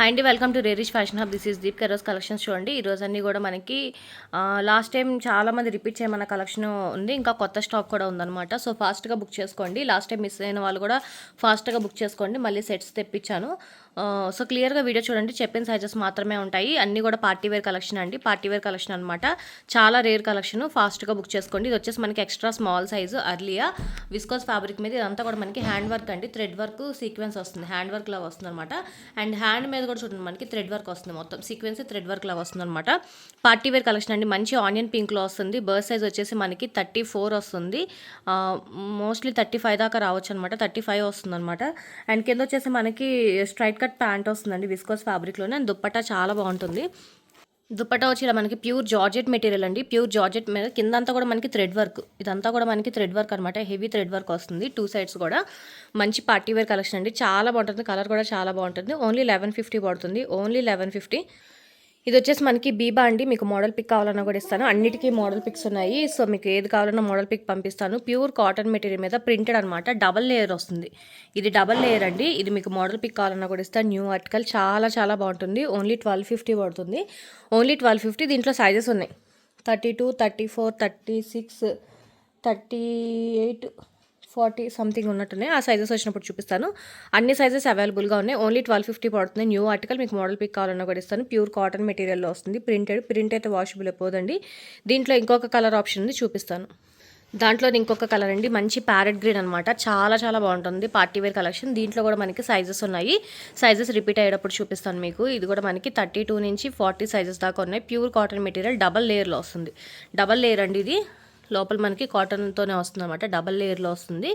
Hi అండి welcome to Rarish fashion hub this is Deep Karos collections చూడండి ఈ రోజు అన్నీ కూడా మనకి లాస్ట్ టైం చాలా మంది రిపీట్ చేయమన్న కలెక్షన్ ఉంది. ఇంకా కొత్త స్టాక్ కూడా ఉందన్నమాట. సో ఫాస్ట్గా బుక్ చేసుకోండి. లాస్ట్ టైం మిస్ అయిన వాళ్ళు కూడా ఫాస్ట్గా బుక్ చేసుకోండి. మళ్ళీ సెట్స్ తెప్పించాను. సో క్లియర్గా వీడియో చూడండి. చెప్పిన సైజెస్ మాత్రమే ఉంటాయి. అన్నీ కూడా పార్టీ వేర్ కలెక్షన్ అండి. పార్టీ వేర్ కలెక్షన్ అనమాట చాలా రేర్ కలెక్షన్ ఫాస్ట్గా బుక్ చేసుకోండి. ఇది వచ్చేసి మనకి ఎక్స్ట్రా స్మాల్ సైజు అర్లియా విస్కోస్ ఫ్యాబ్రిక్ మీద ఇదంతా కూడా మనకి హ్యాండ్ వర్క్ అండి. థ్రెడ్ వర్క్ సీక్వెన్స్ వస్తుంది. హ్యాండ్ వర్క్ లాగా వస్తుంది అనమాట అండ్ హ్యాండ్ మీద కూడా చూడండి మనకి థ్రెడ్ వర్క్ వస్తుంది మొత్తం. సీక్వెన్స్ థ్రెడ్ వర్క్ లాగా వస్తుంది అనమాట పార్టీ వేర్ కలెక్షన్ అండి. మంచి ఆనియన్ పింక్లో వస్తుంది. బర్త్ సైజ్ వచ్చేసి మనకి థర్టీ ఫోర్ వస్తుంది. మోస్ట్లీ థర్టీ ఫైవ్ దాకా రావచ్చు అనమాట థర్టీ ఫైవ్ వస్తుంది అనమాట అండ్ కింద వచ్చేసి మనకి స్ట్రైట్ కట్ ప్యాంట్ వస్తుందండి విస్కోస్ ఫ్యాబ్రిక్లోనే అండ్ దుప్పట్టా చాలా బాగుంటుంది. దుప్పటా వచ్చి ఇలా మనకి ప్యూర్ జార్జెట్ మెటీరియల్ అండి. ప్యూర్ జార్జెట్ మీద కిందంతా కూడా మనకి థ్రెడ్ వర్క్. ఇదంతా కూడా మనకి థ్రెడ్ వర్క్ అనమాట హెవీ థ్రెడ్ వర్క్ వస్తుంది. టూ సైడ్స్ కూడా మంచి పార్టీ వేర్ కలెక్షన్ అండి. చాలా బాగుంటుంది. కలర్ కూడా చాలా బాగుంటుంది. ఓన్లీ లెవెన్ ఫిఫ్టీ పడుతుంది. Only eleven fifty. ఇది వచ్చేసి మనకి బీబా అండి. మీకు మోడల్ పిక్ కావాలన్నా కూడా ఇస్తాను. అన్నిటికీ మోడల్ పిక్స్ ఉన్నాయి. సో మీకు ఏది కావాలన్నా మోడల్ పిక్ పంపిస్తాను. ప్యూర్ కాటన్ మెటీరియల్ మీద ప్రింటెడ్ అనమాట డబల్ లేయర్ వస్తుంది. ఇది డబల్ లేయర్ అండి. ఇది మీకు మోడల్ పిక్ కావాలన్నా కూడా ఇస్తాను. న్యూ ఆర్టికల్ చాలా చాలా బాగుంటుంది. ఓన్లీ ట్వెల్వ్ ఫిఫ్టీ పడుతుంది. ఓన్లీ ట్వెల్వ్ ఫిఫ్టీ దీంట్లో సైజెస్ ఉన్నాయి. Thirty two thirty four thirty six thirty eight forty something ఉన్నట్టున్నాయి. ఆ సైజెస్ వచ్చినప్పుడు చూపిస్తాను. అన్ని సైజెస్ అవైలబుల్గా ఉన్నాయి. ఓన్లీ ట్వెల్వ్ ఫిఫ్టీ పడుతుంది న్యూ ఆర్టికల్ మీకు మోడల్ పిక్ కావాలన్నా కూడా ఇస్తాను. ప్యూర్ కాటన్ మెటీరియల్లో వస్తుంది. ప్రింటెడ్ ప్రింట్ అయితే వాషబుల్ అయిపోదండి దీంట్లో ఇంకొక కలర్ ఆప్షన్ ఉంది. చూపిస్తాను. దాంట్లో ఇంకొక కలర్ అండి. మంచి ప్యారెట్ గ్రీన్ అనమాట చాలా చాలా బాగుంటుంది. పార్టీ వేర్ కలెక్షన్ దీంట్లో కూడా మనకి సైజెస్ ఉన్నాయి. సైజెస్ రిపీట్ అయ్యేటప్పుడు చూపిస్తాను మీకు. ఇది కూడా మనకి థర్టీ టూ నుంచి ఫార్టీ సైజెస్ దాకా ఉన్నాయి. ప్యూర్ కాటన్ మెటీరియల్ డబల్ లేయర్లో వస్తుంది. డబల్ లేయర్ అండి ఇది. లోపల మనకి కాటన్తోనే వస్తుంది అనమాట డబల్ లేయర్లో వస్తుంది.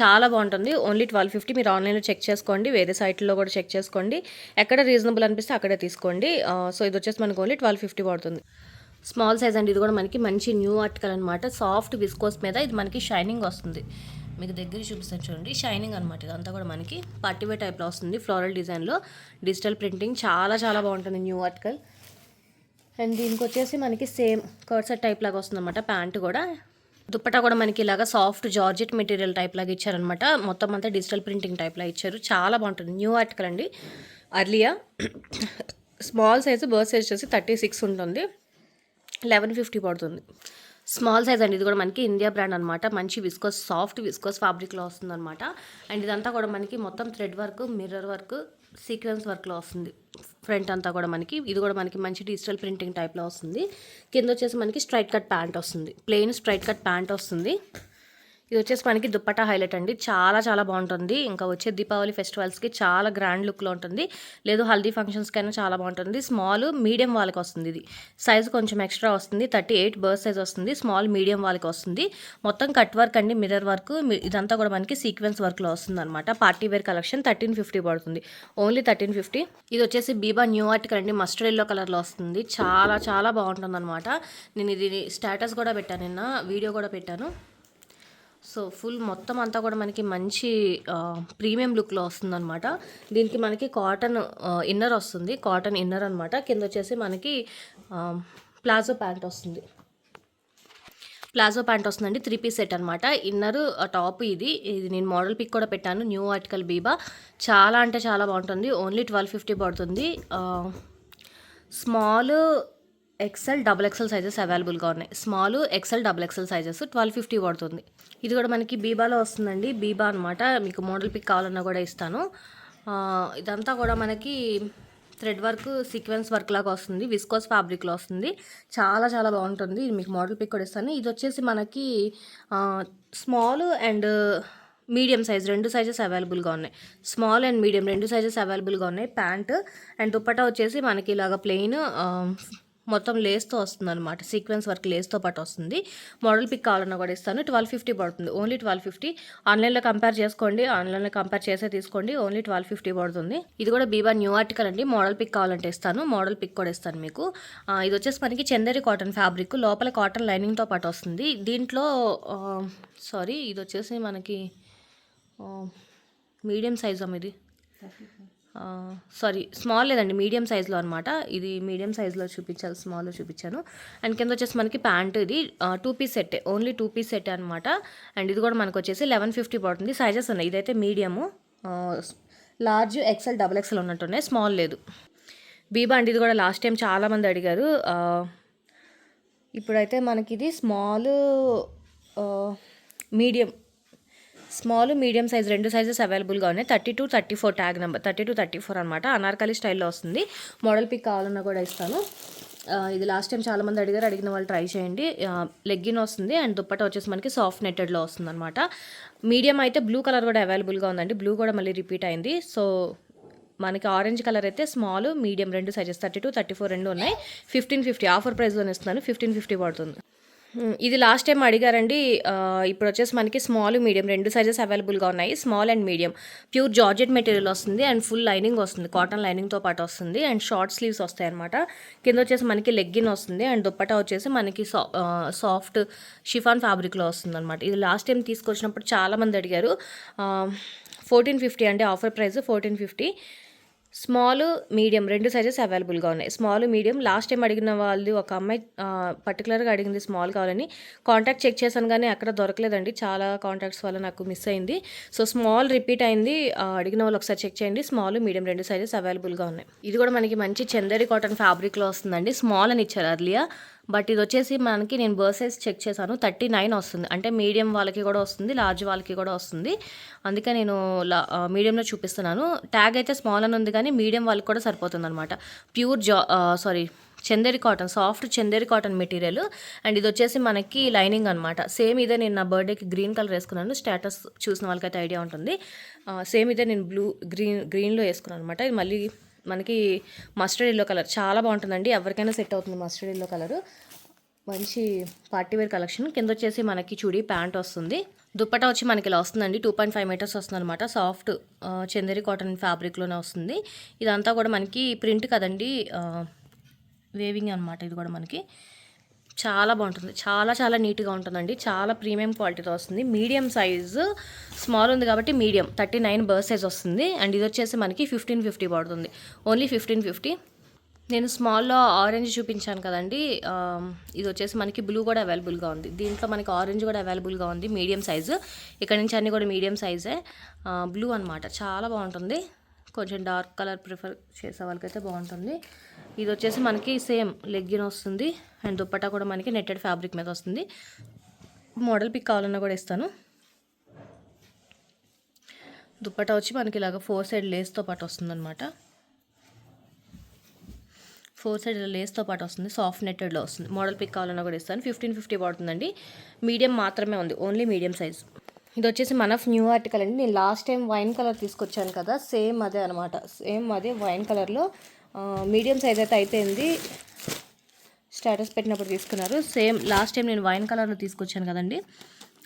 చాలా బాగుంటుంది. ఓన్లీ ట్వెల్వ్ ఫిఫ్టీ మీరు ఆన్లైన్లో చెక్ చేసుకోండి. వేరే సైట్లో కూడా చెక్ చేసుకోండి. ఎక్కడ రీజనబుల్ అనిపిస్తే అక్కడే తీసుకోండి. సో ఇది వచ్చేసి మనకు ఓన్లీ ట్వెల్వ్ ఫిఫ్టీ పడుతుంది. స్మాల్ సైజ్ అండి. ఇది కూడా మనకి మంచి న్యూ ఆర్టికల్ అనమాట సాఫ్ట్ విస్కోస్ మీద ఇది మనకి షైనింగ్ వస్తుంది. మీకు దగ్గర చూపిస్తాను చూడండి. షైనింగ్ అనమాట ఇదంతా కూడా మనకి పట్టివే టైప్లో వస్తుంది. ఫ్లోరల్ డిజైన్లో. డిజిటల్ ప్రింటింగ్ చాలా చాలా బాగుంటుంది న్యూ ఆర్టికల్. అండ్ దీనికి వచ్చేసి మనకి సేమ్ కర్సెట్ టైప్ లాగా వస్తుంది అనమాట ప్యాంట్ కూడా. దుప్పటా కూడా మనకి ఇలాగా సాఫ్ట్ జార్జెట్ మెటీరియల్ టైప్ లాగా ఇచ్చారనమాట మొత్తం అంతా డిజిటల్ ప్రింటింగ్ టైప్ ఇచ్చారు. చాలా బాగుంటుంది. న్యూ ఆర్టికల్ అండి. Aurelia small size bust size వచ్చేసి థర్టీ సిక్స్ ఉంటుంది. లెవెన్ ఫిఫ్టీ పడుతుంది. స్మాల్ సైజ్ అండి. ఇది కూడా మనకి ఇండియా బ్రాండ్ అనమాట మంచి విస్కోస్ సాఫ్ట్ విస్కోస్ ఫ్యాబ్రిక్లో వస్తుంది అనమాట అండ్ ఇదంతా కూడా మనకి మొత్తం thread work mirror work sequence వర్క్లో వస్తుంది. ఫ్రంట్ అంతా కూడా మనకి. ఇది కూడా మనకి మంచి డిజిటల్ ప్రింటింగ్ టైప్లో వస్తుంది. కింద వచ్చేసి మనకి స్ట్రైట్ కట్ ప్యాంట్ వస్తుంది. ప్లెయిన్ స్ట్రైట్ కట్ ప్యాంట్ వస్తుంది. ఇది వచ్చేసి మనకి దుప్పటా హైలైట్ అండి. చాలా చాలా బాగుంటుంది. ఇంకా వచ్చే దీపావళి ఫెస్టివల్స్కి చాలా గ్రాండ్ లుక్లో ఉంటుంది. లేదు హల్దీ ఫంక్షన్స్కి అయినా చాలా బాగుంటుంది. స్మాల్ మీడియం వాళ్ళకి వస్తుంది ఇది. సైజ్ కొంచెం ఎక్స్ట్రా వస్తుంది. థర్టీ ఎయిట్ బర్త్ సైజ్ వస్తుంది. స్మాల్ మీడియం వాళ్ళకి వస్తుంది. మొత్తం కట్ వర్క్ అండి మిర్రర్ వర్క్. ఇదంతా కూడా మనకి సీక్వెన్స్ వర్క్లో వస్తుంది అనమాట party wear collection thirteen fifty పడుతుంది. Only thirteen fifty. ఇది వచ్చేసి బీబా న్యూ ఆర్టికల్ అండి. మస్టర్డ్ ఎల్లో కలర్లో వస్తుంది. చాలా చాలా బాగుంటుంది అనమాట నేను ఇది స్టేటస్ కూడా పెట్టాను నిన్న. వీడియో కూడా పెట్టాను. సో ఫుల్ మొత్తం అంతా కూడా మనకి మంచి ప్రీమియం లుక్లో వస్తుందన్నమాట. దీనికి మనకి కాటన్ ఇన్నర్ వస్తుంది. కాటన్ ఇన్నర్ అనమాట కింద వచ్చేసి మనకి ప్లాజో ప్యాంట్ వస్తుంది. ప్లాజో ప్యాంట్ వస్తుందండి. త్రీ పీస్ సెట్ అనమాట ఇన్నర్ టాప్ ఇది. ఇది నేను మోడల్ పిక్ కూడా పెట్టాను. New article Biba. చాలా అంటే చాలా బాగుంటుంది. ఓన్లీ ట్వెల్వ్ ఫిఫ్టీ పడుతుంది. Small XL double XL sizes అవైలబుల్గా ఉన్నాయి. Small XL double XL sizes twelve fifty పడుతుంది. ఇది కూడా మనకి బీబాలో వస్తుందండి. బీబా అనమాట మీకు మోడల్ పిక్ కావాలన్నా కూడా ఇస్తాను. ఇదంతా కూడా మనకి థ్రెడ్ వర్క్ సీక్వెన్స్ వర్క్ లాగా వస్తుంది. విస్కోస్ ఫ్యాబ్రిక్లో వస్తుంది. చాలా చాలా బాగుంటుంది. ఇది మీకు మోడల్ పిక్ కూడా ఇస్తాను. ఇది వచ్చేసి మనకి స్మాల్ అండ్ మీడియం సైజ్ రెండు సైజెస్ అవైలబుల్గా ఉన్నాయి. స్మాల్ అండ్ మీడియం రెండు సైజెస్ అవైలబుల్గా ఉన్నాయి. ప్యాంట్ అండ్ దుప్పటా వచ్చేసి మనకి ఇలాగ ప్లెయిన్ మొత్తం లేస్తో వస్తుంది అనమాట సీక్వెన్స్ వర్క్ లేస్తో పాటు వస్తుంది. మోడల్ పిక్ కావాలన్నా కూడా ఇస్తాను. ట్వెల్వ్ ఫిఫ్టీ పడుతుంది. ఓన్లీ ట్వెల్వ్ ఫిఫ్టీ ఆన్లైన్లో కంపేర్ చేసుకోండి. ఆన్లైన్లో కంపేర్ చేసే తీసుకోండి. ఓన్లీ ట్వెల్వ్ ఫిఫ్టీ పడుతుంది. ఇది కూడా బీబా న్యూ ఆర్టికల్ అండి. మోడల్ పిక్ కావాలంటే ఇస్తాను. మోడల్ పిక్ కూడా ఇస్తాను మీకు. ఇది వచ్చేసి మనకి చందేరి కాటన్ ఫ్యాబ్రిక్ లోపల కాటన్ లైనింగ్తో పాటు వస్తుంది. దీంట్లో సారీ ఇది వచ్చేసి మనకి మీడియం సైజ్ అమ్మ ఇది సారీ స్మాల్ లేదండి మీడియం సైజ్లో అనమాట ఇది మీడియం సైజ్లో చూపించాలి స్మాల్లో చూపించాను. అండ్ కింద వచ్చేసి మనకి ప్యాంట్ ఇది two piece set only two piece set అనమాట అండ్ ఇది కూడా మనకు వచ్చేసి లెవెన్ ఫిఫ్టీ పడుతుంది. సైజెస్ ఉన్నాయి ఇదైతే medium. Large XL double XL ఉన్నట్టున్నాయి స్మాల్ లేదు. బీబా అండి ఇది కూడా లాస్ట్ టైం చాలామంది అడిగారు. ఇప్పుడైతే మనకి ఇది small medium small medium size రెండు సైజెస్ అవైలబుల్గా ఉన్నాయి. Thirty two thirty four tag number thirty two thirty four అనమాట అనార్కలి స్టైల్లో వస్తుంది. మోడల్ పిక్ కావాలన్నా కూడా ఇస్తాను. ఇది లాస్ట్ టైం చాలా మంది అడిగారు అడిగిన వాళ్ళు ట్రై చేయండి. లెగ్గిన్ వస్తుంది అండ్ దుప్పట వచ్చేసి మనకి సాఫ్ట్ నెట్టెడ్లో వస్తుంది అనమాట మీడియం అయితే బ్లూ కలర్ కూడా అవైలబుల్గా ఉందండి. బ్లూ కూడా మళ్ళీ రిపీట్ అయింది. సో మనకి ఆరెంజ్ కలర్ అయితే స్మాల్ మీడియం రెండు sizes thirty two thirty four రెండు ఉన్నాయి. ఫిఫ్టీన్ ఫిఫ్టీ ఆఫర్ ప్రైస్లో ఇస్తున్నాను. ఫిఫ్టీన్ ఫిఫ్టీ పడుతుంది. ఇది లాస్ట్ టైం అడిగారండి ఇప్పుడు వచ్చేసి మనకి స్మాల్ మీడియం రెండు సైజెస్ అవైలబుల్గా ఉన్నాయి. Small and medium. Pure georgette material వస్తుంది అండ్ ఫుల్ లైనింగ్ వస్తుంది. కాటన్ లైనింగ్తో పాటు వస్తుంది అండ్ షార్ట్ స్లీవ్స్ వస్తాయి అనమాట కింద వచ్చేసి మనకి లెగ్గిన్ వస్తుంది అండ్ దుప్పటా వచ్చేసి మనకి సా సాఫ్ట్ షిఫాన్ ఫ్యాబ్రిక్లో వస్తుంది అనమాట ఇది లాస్ట్ టైం తీసుకొచ్చినప్పుడు చాలామంది అడిగారు. ఫోర్టీన్ ఫిఫ్టీ అంటే offer price fourteen fifty small medium రెండు సైజెస్ అవైలబుల్గా ఉన్నాయి. Small medium. లాస్ట్ టైం అడిగిన వాళ్ళు ఒక అమ్మాయి పర్టికులర్గా అడిగింది స్మాల్ కావాలని. కాంటాక్ట్ చెక్ చేశాను కానీ అక్కడ దొరకలేదండి. చాలా కాంటాక్ట్స్ వల్ల నాకు మిస్ అయింది. సో స్మాల్ రిపీట్ అయింది. అడిగిన వాళ్ళు ఒకసారి చెక్ చేయండి. స్మాల్ మీడియం రెండు సైజెస్ అవైలబుల్గా ఉన్నాయి. ఇది కూడా మనకి మంచి చందేరి కాటన్ ఫ్యాబ్రిక్లో వస్తుందండి. స్మాల్ అని ఇచ్చారు అర్లియా. బట్ ఇది వచ్చేసి మనకి నేను బర్త్ సైజ్ చెక్ చేశాను. థర్టీ నైన్ వస్తుంది. అంటే మీడియం వాళ్ళకి కూడా వస్తుంది లార్జ్ వాళ్ళకి కూడా వస్తుంది. అందుకే నేను లా మీడియంలో చూపిస్తున్నాను. ట్యాగ్ అయితే స్మాల్ అని ఉంది కానీ మీడియం వాళ్ళకి కూడా సరిపోతుంది అనమాట ప్యూర్ జా sorry Chanderi cotton soft Chanderi cotton material. And ఇది వచ్చేసి మనకి లైనింగ్ అనమాట సేమ్ ఇదే నేను నా బర్త్డేకి గ్రీన్ కలర్ వేసుకున్నాను. స్టేటస్ చూసిన వాళ్ళకైతే ఐడియా ఉంటుంది. సేమ్ ఇదే నేను బ్లూ గ్రీన్ గ్రీన్లో వేసుకున్నాను అనమాట ఇది మళ్ళీ మనకి మస్టర్డ్ ఎల్లో కలర్ చాలా బాగుంటుందండి. ఎవరికైనా సెట్ అవుతుంది మస్టర్డ్ ఎల్లో కలర్ మంచి పార్టీ వేర్ కలెక్షన్ కింద వచ్చేసి మనకి చూడి ప్యాంట్ వస్తుంది. దుప్పటా వచ్చి మనకి ఇలా వస్తుందండి. టూ పాయింట్ ఫైవ్ మీటర్స్ వస్తుంది అనమాట సాఫ్ట్ చందేరి కాటన్ ఫ్యాబ్రిక్లోనే వస్తుంది. ఇదంతా కూడా మనకి ప్రింట్ కదండి వేవింగ్ అనమాట ఇది కూడా మనకి. చాలా బాగుంటుంది. చాలా చాలా నీట్గా ఉంటుందండి. చాలా ప్రీమియం క్వాలిటీతో వస్తుంది. మీడియం సైజు స్మాల్ ఉంది కాబట్టి medium. Thirty nine bust size వస్తుంది. అండ్ ఇది వచ్చేసి మనకి ఫిఫ్టీన్ ఫిఫ్టీ పడుతుంది. Only fifteen fifty. నేను స్మాల్లో ఆరెంజ్ చూపించాను కదండి. ఇది వచ్చేసి మనకి బ్లూ కూడా అవైలబుల్గా ఉంది. దీంట్లో మనకి ఆరెంజ్ కూడా అవైలబుల్గా ఉంది మీడియం సైజు. ఇక్కడ నుంచి అన్నీ కూడా మీడియం సైజే. బ్లూ అనమాట చాలా బాగుంటుంది. కొంచెం డార్క్ కలర్ ప్రిఫర్ చేసే వాళ్ళకైతే బాగుంటుంది. ఇది వచ్చేసి మనకి సేమ్ లెగ్గిన్ వస్తుంది. అండ్ దుప్పటా కూడా మనకి నెట్టెడ్ ఫ్యాబ్రిక్ మీద వస్తుంది. మోడల్ పిక్ కావాలన్నా కూడా ఇస్తాను. దుప్పటా వచ్చి మనకి ఇలాగ ఫోర్ సైడ్ లేస్తో పాటు వస్తుందన్నమాట. ఫోర్ సైడ్ లేస్తో పాటు వస్తుంది. సాఫ్ట్ నెట్టెడ్లో వస్తుంది. మోడల్ పిక్ కావాలన్నా కూడా ఇస్తాను. ఫిఫ్టీన్ ఫిఫ్టీ పడుతుందండి. మీడియం మాత్రమే ఉంది. Only medium size. ఇది వచ్చేసి మన న్యూ ఆర్టికల్ అండి. నేను లాస్ట్ టైం వైన్ కలర్ తీసుకొచ్చాను కదా సేమ్ అదే అనమాట సేమ్ అదే వైన్ కలర్లో మీడియం సైజ్ అయితే అయిపోయింది. స్టేటస్ పెట్టినప్పుడు తీసుకున్నారు. సేమ్ లాస్ట్ టైం నేను వైన్ కలర్లో తీసుకొచ్చాను కదండి.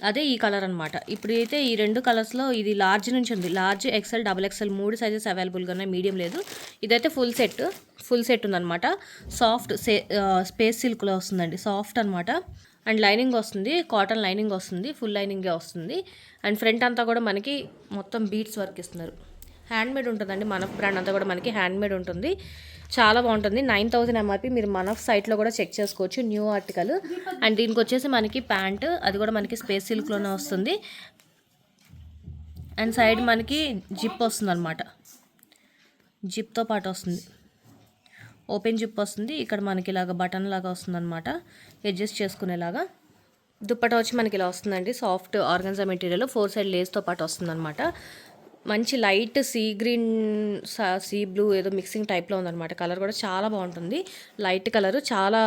అదే ఈ కలర్ అనమాట ఇప్పుడైతే ఈ రెండు కలర్స్లో ఇది లార్జ్ నుంచి ఉంది. లార్జ్ ఎక్సెల్ డబుల్ ఎక్సెల్ మూడు సైజెస్ అవైలబుల్గా ఉన్నాయి. మీడియం లేదు. ఇదైతే ఫుల్ సెట్. ఫుల్ సెట్ ఉందన్నమాట. సాఫ్ట్ సే స్పేస్ సిల్క్లో వస్తుందండి. సాఫ్ట్ అనమాట అండ్ లైనింగ్ వస్తుంది. కాటన్ లైనింగ్ వస్తుంది. ఫుల్ లైనింగే వస్తుంది. అండ్ ఫ్రంట్ అంతా కూడా మనకి మొత్తం బీట్స్ వర్క్ ఇస్తున్నారు. హ్యాండ్మేడ్ ఉంటుందండి మనఫ్ బ్రాండ్ అంతా కూడా మనకి హ్యాండ్మేడ్ ఉంటుంది. చాలా బాగుంటుంది. నైన్ థౌసండ్ ఎంఆర్పి మీరు మనఫ్ సైట్లో కూడా చెక్ చేసుకోవచ్చు న్యూ ఆర్టికల్. అండ్ దీనికి వచ్చేసి మనకి ప్యాంట్ అది కూడా మనకి స్పేస్ సిల్క్లోనే వస్తుంది. అండ్ సైడ్ మనకి జిప్ వస్తుంది అనమాట జిప్తో పాటు వస్తుంది. ఓపెన్ జిప్ వస్తుంది. ఇక్కడ మనకి ఇలాగ బటన్ లాగా వస్తుంది అనమాట అడ్జస్ట్ చేసుకునేలాగా. దుప్పట వచ్చి మనకి ఇలా వస్తుందండి. Soft organza material four side లేస్తో పాటు వస్తుంది అనమాట మంచి light sea green sea blue ఏదో మిక్సింగ్ టైప్లో ఉందన్నమాట. కలర్ కూడా చాలా బాగుంటుంది. లైట్ కలర్ చాలా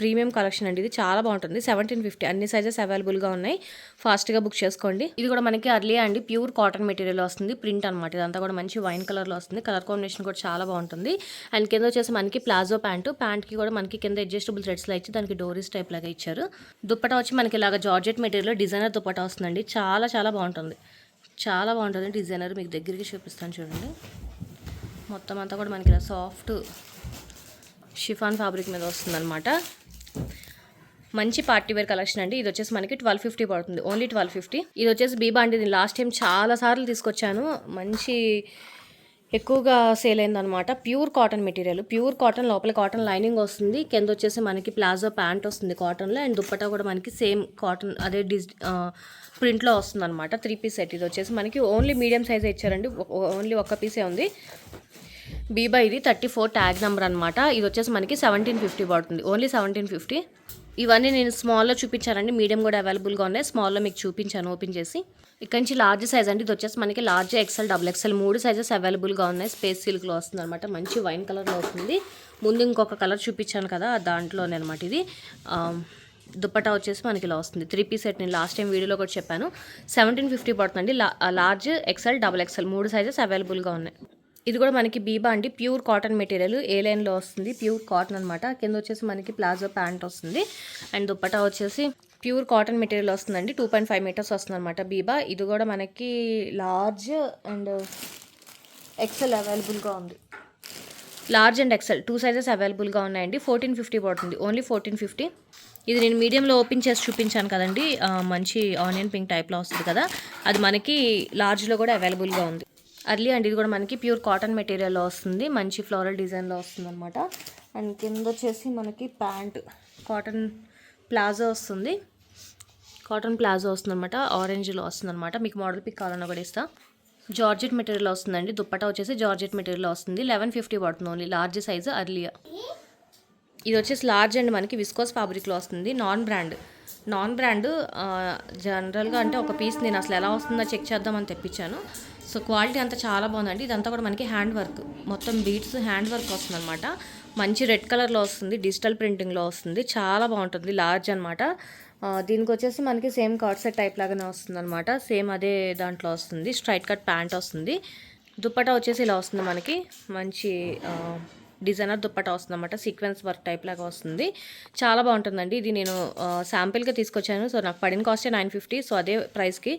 ప్రీమియం కలెక్షన్ అండి ఇది. చాలా బాగుంటుంది. సెవెంటీన్ ఫిఫ్టీ అన్ని సైజెస్ అవైలబుల్గా ఉన్నాయి. ఫాస్ట్గా బుక్ చేసుకోండి. ఇది కూడా మనకి అర్లీ అండి. ప్యూర్ కాటన్ మెటీరియల్ వస్తుంది. ప్రింట్ అనమాట ఇదంతా కూడా మంచి వైన్ కలర్లో వస్తుంది. కలర్ కాంబినేషన్ కూడా చాలా బాగుంటుంది. అండ్ కింద వచ్చేసి మనకి ప్లాజో ప్యాంటు. ప్యాంట్కి కూడా మనకి కింద అడ్జస్టబుల్ థ్రెడ్స్లో ఇచ్చి దానికి డోరీస్ టైప్ లాగా ఇచ్చారు. దుప్పట వచ్చి మనకి ఇలాగ జార్జెట్ మెటీరియల్ డిజైనర్ దుప్పట వస్తుందండి. చాలా చాలా బాగుంటుంది. చాలా బాగుంటుంది. డిజైనర్ మీకు దగ్గరికి చూపిస్తాను చూడండి. మొత్తం అంతా కూడా మనకి ఇలా సాఫ్ట్ షిఫాన్ ఫ్యాబ్రిక్ మీద వస్తుందన్నమాట. మంచి పార్టీ వేర్ కలెక్షన్ అండి. ఇది వచ్చేసి మనకి ట్వెల్వ్ ఫిఫ్టీ పడుతుంది. Only twelve fifty. ఇది వచ్చేసి బీబా అండి లాస్ట్ టైం చాలా సార్లు తీసుకొచ్చాను. మంచి ఎక్కువగా సేల్ అయిందనమాట pure cotton material. Pure cotton లోపల కాటన్ లైనింగ్ వస్తుంది. కింద వచ్చేసి మనకి ప్లాజో ప్యాంట్ వస్తుంది కాటన్లో. అండ్ దుప్పటా కూడా మనకి సేమ్ కాటన్ అదే డిజ్ ప్రింట్లో వస్తుంది అనమాట త్రీ పీస్ సెట్. ఇది వచ్చేసి మనకి ఓన్లీ మీడియం సైజ్ ఇచ్చారండి. ఓన్లీ ఒక్క పీసే ఉంది. బీబా ఇది థర్టీ ఫోర్ ట్యాగ్ నెంబర్ అనమాట ఇది వచ్చేసి మనకి సెవెంటీన్ ఫిఫ్టీ పడుతుంది. Only seventeen fifty. ఇవన్నీ నేను స్మాల్లో చూపించానండి. మీడియం కూడా అవైలబుల్గా ఉన్నాయి. స్మాల్లో మీకు చూపించాను ఓపెన్ చేసి. ఇక్కడ నుంచి లార్జ్ సైజ్ అండి. ఇది వచ్చేసి మనకి లార్జ్ ఎక్సెల్ డబుల్ ఎక్సెల్ మూడు సైజెస్ అవైలబుల్గా ఉన్నాయి. స్పేస్ సిల్క్లో వస్తుంది అనమాట మంచి వైన్ కలర్లో వస్తుంది. ముందు ఇంకొక కలర్ చూపించాను కదా దాంట్లోనే అనమాట ఇది. దుప్పట దుప్పటా వచ్చేసి మనకి ఇలా వస్తుంది. త్రీ పీస్ సెట్ నేను లాస్ట్ టైం వీడియోలో కూడా చెప్పాను. సెవెంటీన్ ఫిఫ్టీ పడుతుంది లార్జ్ ఎక్సెల్ డబుల్ ఎక్సెల్ మూడు సైజెస్ అవైలబుల్గా ఉన్నాయి. ఇది కూడా మనకి బీబా అండి. Pure cotton material. ఏ లైన్లో వస్తుంది? ప్యూర్ కాటన్ అనమాట కింద వచ్చేసి మనకి ప్లాజో ప్యాంట్ వస్తుంది. అండ్ దుప్పటా వచ్చేసి ప్యూర్ కాటన్ మెటీరియల్ వస్తుందండి. టూ పాయింట్ ఫైవ్ మీటర్స్ వస్తుంది అనమాట బీబా. ఇది కూడా మనకి లార్జ్ అండ్ ఎక్సెల్ అవైలబుల్గా ఉంది. Large and XL. Two sizes అవైలబుల్గా ఉన్నాయండి. ఫోర్టీన్ ఫిఫ్టీ పడుతుంది. Only fourteen fifty. ఇది నేను మీడియంలో ఓపెన్ చేసి చూపించాను కదండి. మంచి ఆనియన్ పింక్ టైప్లో వస్తుంది కదా. అది మనకి లార్జ్లో కూడా అవైలబుల్గా ఉంది. అర్లీ అండ్ ఇది కూడా మనకి ప్యూర్ కాటన్ మెటీరియల్లో వస్తుంది. మంచి ఫ్లోరల్ డిజైన్లో వస్తుంది అనమాట అండ్ కింద వచ్చేసి మనకి ప్యాంట్ కాటన్ ప్లాజో వస్తుంది. కాటన్ ప్లాజో వస్తుంది అనమాట ఆరెంజ్లో వస్తుంది అనమాట మీకు మోడల్ పిక్ కావాలన్నా కూడా ఇస్తా. జార్జెట్ మెటీరియల్ వస్తుందండి. దుప్పటా వచ్చేసి జార్జెట్ మెటీరియల్ వస్తుంది. లెవెన్ ఫిఫ్టీ పడుతుంది ఓన్లీ లార్జ్ సైజు అర్లియా. ఇది వచ్చేసి లార్జ్ అండ్ మనకి విస్కోస్ ఫ్యాబ్రిక్లో వస్తుంది. నాన్ బ్రాండ్ నాన్ బ్రాండ్ జనరల్గా అంటే ఒక పీస్ నేను అసలు ఎలా వస్తుందో చెక్ చేద్దామని తెప్పించాను. సో క్వాలిటీ అంతా చాలా బాగుందండి. ఇదంతా కూడా మనకి హ్యాండ్ వర్క్. మొత్తం బీట్స్ హ్యాండ్ వర్క్ వస్తుంది అనమాట మంచి రెడ్ కలర్లో వస్తుంది డిజిటల్ ప్రింటింగ్లో వస్తుంది. చాలా బాగుంటుంది లార్జ్ అనమాట దీనికి వచ్చేసి మనకి సేమ్ కార్డ్ సెట్ టైప్ లాగానే వస్తుంది అనమాట సేమ్ అదే దాంట్లో వస్తుంది స్ట్రైట్ కట్ ప్యాంట్ వస్తుంది. దుప్పటా వచ్చేసి ఇలా వస్తుంది మనకి. మంచి డిజైనర్ దుప్పటా వస్తుంది అనమాట సీక్వెన్స్ వర్క్ టైప్ లాగా వస్తుంది. చాలా బాగుంటుందండి. ఇది నేను శాంపిల్గా తీసుకొచ్చాను. సో నాకు పడిన కాస్టే నైన్ ఫిఫ్టీ. సో అదే ప్రైస్కి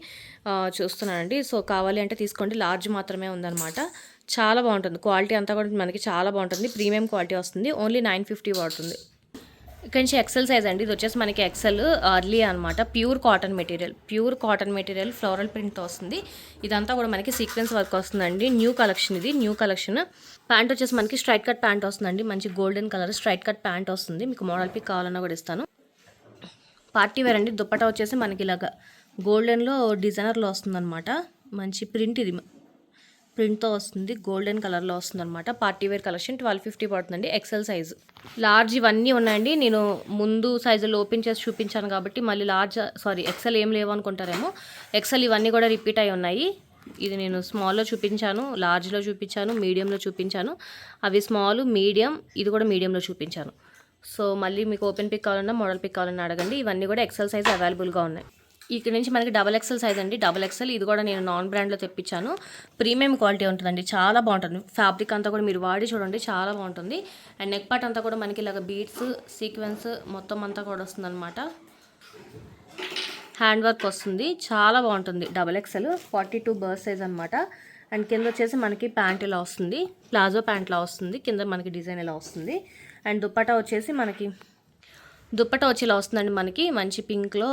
చూస్తున్నానండి. సో కావాలి అంటే తీసుకోండి. లార్జ్ మాత్రమే ఉందన్నమాట. చాలా బాగుంటుంది. క్వాలిటీ అంతా కూడా మనకి చాలా బాగుంటుంది. ప్రీమియం క్వాలిటీ వస్తుంది. ఓన్లీ నైన్ ఫిఫ్టీ పడుతుంది ఇక్కడ నుంచి ఎక్సెల్ సైజ్ అండి. ఇది వచ్చేసి మనకి ఎక్సెల్ అర్లీ అనమాట pure cotton material pure cotton material floral print వస్తుంది. ఇదంతా కూడా మనకి సీక్వెన్స్ వర్క్ వస్తుందండి. న్యూ కలెక్షన్ ఇది. న్యూ కలెక్షన్ ప్యాంట్ వచ్చేసి మనకి స్ట్రైట్ కట్ ప్యాంట్ వస్తుందండి. మంచి golden colour straight cut pant వస్తుంది. మీకు మోడల్ పిక్ కావాలన్నా కూడా ఇస్తాను. పార్టీ వేర్ అండి. దుప్పటా వచ్చేసి మనకి ఇలాగా గోల్డెన్లో డిజైనర్లో వస్తుందన్నమాట. మంచి ప్రింట్ ఇది. ప్రింట్తో వస్తుంది గోల్డెన్ కలర్లో వస్తుంది అనమాట party wear collection twelve fifty పడుతుందండి ఎక్సెల్ సైజ్. లార్జ్ ఇవన్నీ ఉన్నాయండి నేను ముందు సైజులో ఓపెన్ చేసి చూపించాను కాబట్టి మళ్ళీ లార్జ్ సారీ ఎక్సెల్ ఏం లేవు అనుకుంటారేమో. ఎక్సెల్ ఇవన్నీ కూడా రిపీట్ అయి ఉన్నాయి. ఇది నేను స్మాల్లో చూపించాను లార్జ్లో చూపించాను మీడియంలో చూపించాను. అవి స్మాల్ మీడియం ఇది కూడా మీడియంలో చూపించాను. సో మళ్ళీ మీకు ఓపెన్ పిక్ కావాలన్నా మోడల్ పిక్ కావాలన్నా అడగండి. ఇవన్నీ కూడా ఎక్సెల్ సైజ్ అవైలబుల్గా ఉన్నాయి. ఇక్కడ నుంచి మనకి డబల్ ఎక్సెల్ సైజ్ అండి. డబల్ ఎక్సెల్ ఇది కూడా నేను నాన్ బ్రాండ్లో తెప్పించాను. ప్రీమియం క్వాలిటీ ఉంటుందండి. చాలా బాగుంటుంది. ఫ్యాబ్రిక్ అంతా కూడా మీరు వాడి చూడండి చాలా బాగుంటుంది. అండ్ నెక్ పార్ట్ అంతా కూడా మనకి ఇలాగ బీడ్స్ సీక్వెన్స్ మొత్తం అంతా కూడా వస్తుంది హ్యాండ్ వర్క్ వస్తుంది. చాలా బాగుంటుంది. డబల్ ఎక్సెల్ ఫార్టీ టూ బర్స్ సైజ్ అనమాట అండ్ కింద వచ్చేసి మనకి ప్యాంట్ ఇలా వస్తుంది. ప్లాజో ప్యాంట్ ఇలా వస్తుంది. కింద మనకి డిజైన్ ఇలా వస్తుంది. అండ్ దుప్పటా వచ్చేసి మనకి దుప్పట వచ్చేలా వస్తుందండి మనకి. మంచి పింక్లో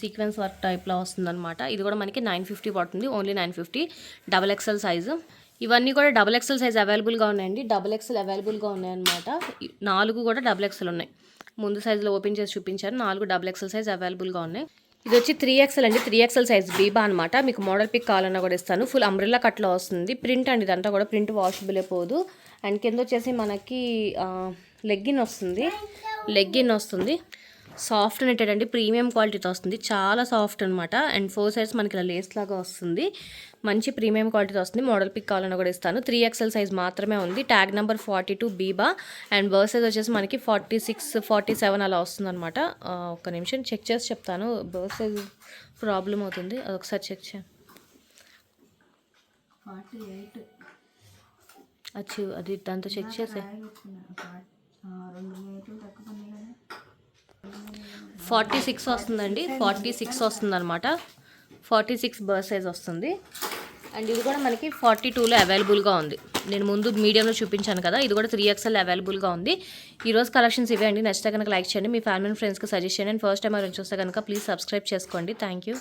సీక్వెన్స్ వర్క్ టైప్లో వస్తుందన్నమాట. ఇది కూడా మనకి నైన్ ఫిఫ్టీ పడుతుంది. Only nine fifty double XL size ఇవన్నీ కూడా డబల్ ఎక్సెల్ సైజ్ అవైలబుల్గా ఉన్నాయండి. డబల్ ఎక్సెల్ అవైలబుల్గా ఉన్నాయన్నమాట. నాలుగు కూడా డబల్ ఎక్సెల్ ఉన్నాయి. ముందు సైజులో ఓపెన్ చేసి చూపించారు నాలుగు డబల్ ఎక్సెల్ సైజ్ అవైలబుల్గా ఉన్నాయి. ఇది వచ్చి త్రీ ఎక్సెల్ అండి. త్రీ ఎక్సెల్ సైజ్ బీబా అనమాట మీకు మోడల్ పిక్ కావాలన్నా కూడా ఇస్తాను. ఫుల్ అంబ్రెల్లా కట్లో వస్తుంది. ప్రింట్ అండి. ఇదంతా కూడా ప్రింట్ వాషబులే పోదు. అండ్ కింద వచ్చేసి మనకి లెగ్గిన్ వస్తుంది. లెగ్గిన్ వస్తుంది. సాఫ్ట్ అండి ప్రీమియం క్వాలిటీతో వస్తుంది. చాలా సాఫ్ట్ అనమాట అండ్ ఫోర్ సైడ్స్ మనకి ఇలా లేస్ లాగా వస్తుంది. మంచి ప్రీమియం క్వాలిటీతో వస్తుంది. మోడల్ పిక్ కావాలన్నా కూడా ఇస్తాను. త్రీ ఎక్సెల్ సైజ్ మాత్రమే ఉంది. Tag number forty two Biba. And బర్స్ size వచ్చేసి మనకి ఫార్టీ సిక్స్ ఫార్టీ సెవెన్ అలా వస్తుంది అనమాట ఒక్క నిమిషం చెక్ చేసి చెప్తాను. బర్స్ సైజ్ ప్రాబ్లం అవుతుంది. అదొకసారి చెక్ చే అది దాంతో చెక్ చేసే. ఫార్టీ సిక్స్ వస్తుందండి. ఫార్టీ సిక్స్ వస్తుంది అనమాట ఫార్టీ సిక్స్ బర్త్ సైజ్ వస్తుంది. అండ్ ఇది కూడా మనకి ఫార్టీ టూలో అవైలబుల్గా ఉంది. నేను ముందు మీడియంలో చూపించాను కదా ఇది కూడా త్రీ ఎక్స్ఎల్ అవైలబుల్గా ఉంది. ఈరోజు కలెక్షన్స్ ఇవే అండి. నచ్చితే కనుక లైక్ చేయండి. మీ ఫ్యామిలీ అండ్ ఫ్రెండ్స్కి సజెస్ట్ చేయండి. అండ్ ఫస్ట్ టైం ఎవరైనా చూస్తే కనుక ప్లీజ్ సబ్స్క్రైబ్ చేసుకోండి. Thank you.